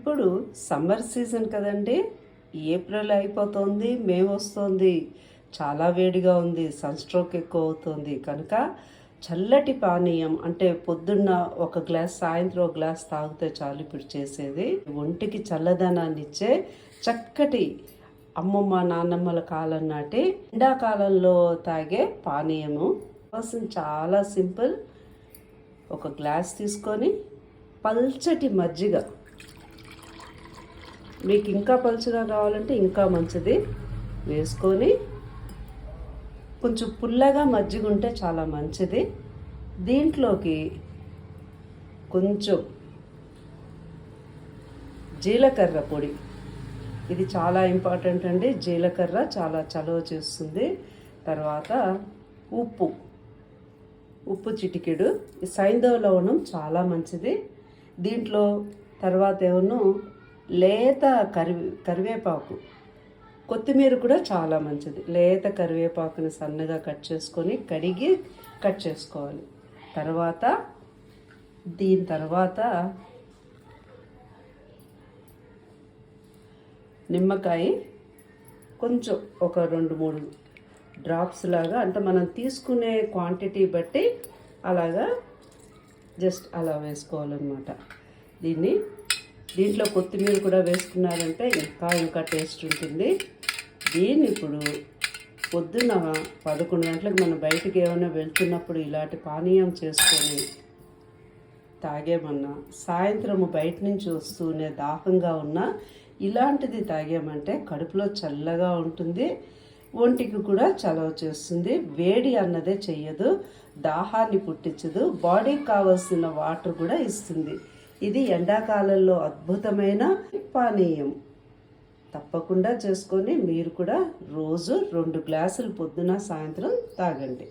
ఇప్పుడు summer season కదండి. April అయిపోతుంది మే వస్తుంది. చాలా వేడిగా ఉంది సన్ స్ట్రోక్ ఎక్కువ అవుతుంది. కనుక చల్లటి పానీయం అంటే పొద్దున్న ఒక గ్లాస్ సాయంత్రం ఒక గ్లాస్ తాగితే చాలు ఇప్పుడు చేసేది. ఒంటికి చల్లదనాన్ని ఇచ్చే చక్కటి అమ్మమ్మ నాన్నమ్మల కాలం నాటి ఎండాకాలంలో తాగే పానీయము. కోసం చాలా సింపుల్. ఒక గ్లాస్ తీసుకొని పల్చటి మజ్జిగ మీకు ఇంకా పలుచగా కావాలంటే ఇంకా మంచిది. వేసుకొని కొంచెం పుల్లగా మజ్జిగ ఉంటే చాలా మంచిది. దీంట్లోకి కొంచెం జీలకర్ర పొడి. ఇది చాలా ఇంపార్టెంట్ అండి. జీలకర్ర చాలా చలవ చేస్తుంది. తర్వాత ఉప్పు. ఉప్పు చిటికెడు. ఈ సైంధవ లవణం చాలా మంచిది. దీంట్లో తర్వాత ఏమన్నా లేత కరివే కరివేపాకు. కొత్తిమీర కూడా చాలా మంచిది. లేత కరివేపాకుని సన్నగా కట్ చేసుకొని కడిగి కట్ చేసుకోవాలి. తర్వాత దీని తర్వాత నిమ్మకాయ కొంచెం ఒక రెండు మూడు డ్రాప్స్ లాగా అంటే మనం తీసుకునే క్వాంటిటీ బట్టి అలాగా జస్ట్ అలా వేసుకోవాలన్నమాట. దీన్ని దీంట్లో కొత్తిమీర కూడా వేసుకున్నారంటే ఇంకా ఇంకా టేస్ట్ ఉంటుంది. దీన్ని ఇప్పుడు పొద్దున్న పదకొండు గంటలకు మనం బయటికి ఏమైనా వెళ్తున్నప్పుడు ఇలాంటి పానీయం చేసుకొని తాగేమన్నా సాయంత్రము బయట నుంచి వస్తూనే దాహంగా ఉన్నా ఇలాంటిది తాగామంటే కడుపులో చల్లగా ఉంటుంది. ఒంటికి కూడా చలవ చేస్తుంది. వేడి అన్నదే చెయ్యదు. దాహాన్ని పుట్టించదు. బాడీకి కావాల్సిన వాటర్ కూడా ఇస్తుంది. ఇది ఎండాకాలంలో అద్భుతమైన పానీయం. తప్పకుండా చేసుకొని మీరు కూడా రోజు రెండు గ్లాసులు పొద్దున సాయంత్రం తాగండి.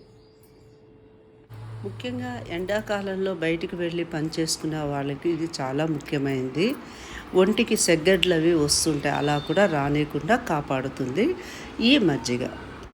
ముఖ్యంగా ఎండాకాలంలో బయటికి వెళ్ళి పనిచేసుకునే వాళ్ళకి ఇది చాలా ముఖ్యమైనది. ఒంటికి సెగ్గడ్లు అవి వస్తుంటాయి. అలా కూడా రానియకుండా కాపాడుతుంది ఈ మజ్జిగ.